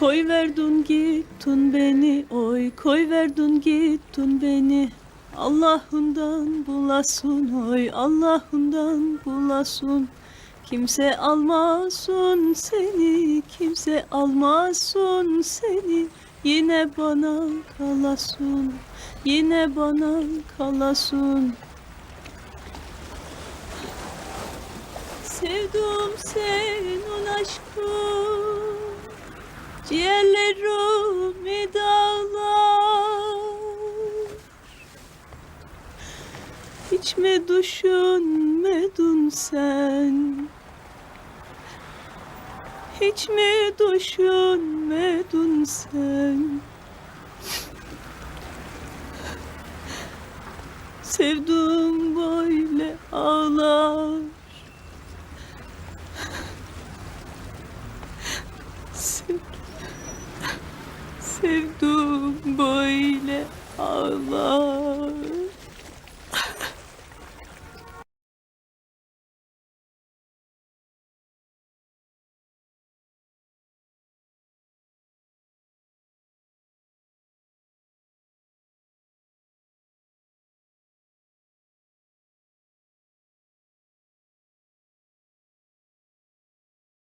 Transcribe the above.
Koy verdun gittun beni oy koy verdun gittun beni. Allah'ından bulasın oy Allah'ından bulasın. Kimse almasın seni kimse almasın seni. Yine bana kalasın yine bana kalasın. Sevdim senin aşkın Ciğerlerimi dağlar. Hiç mi düşünmedin sen? Hiç mi düşünmedin sen? Sevdim böyle ağlar. Sev- Sevdim böyle ağlar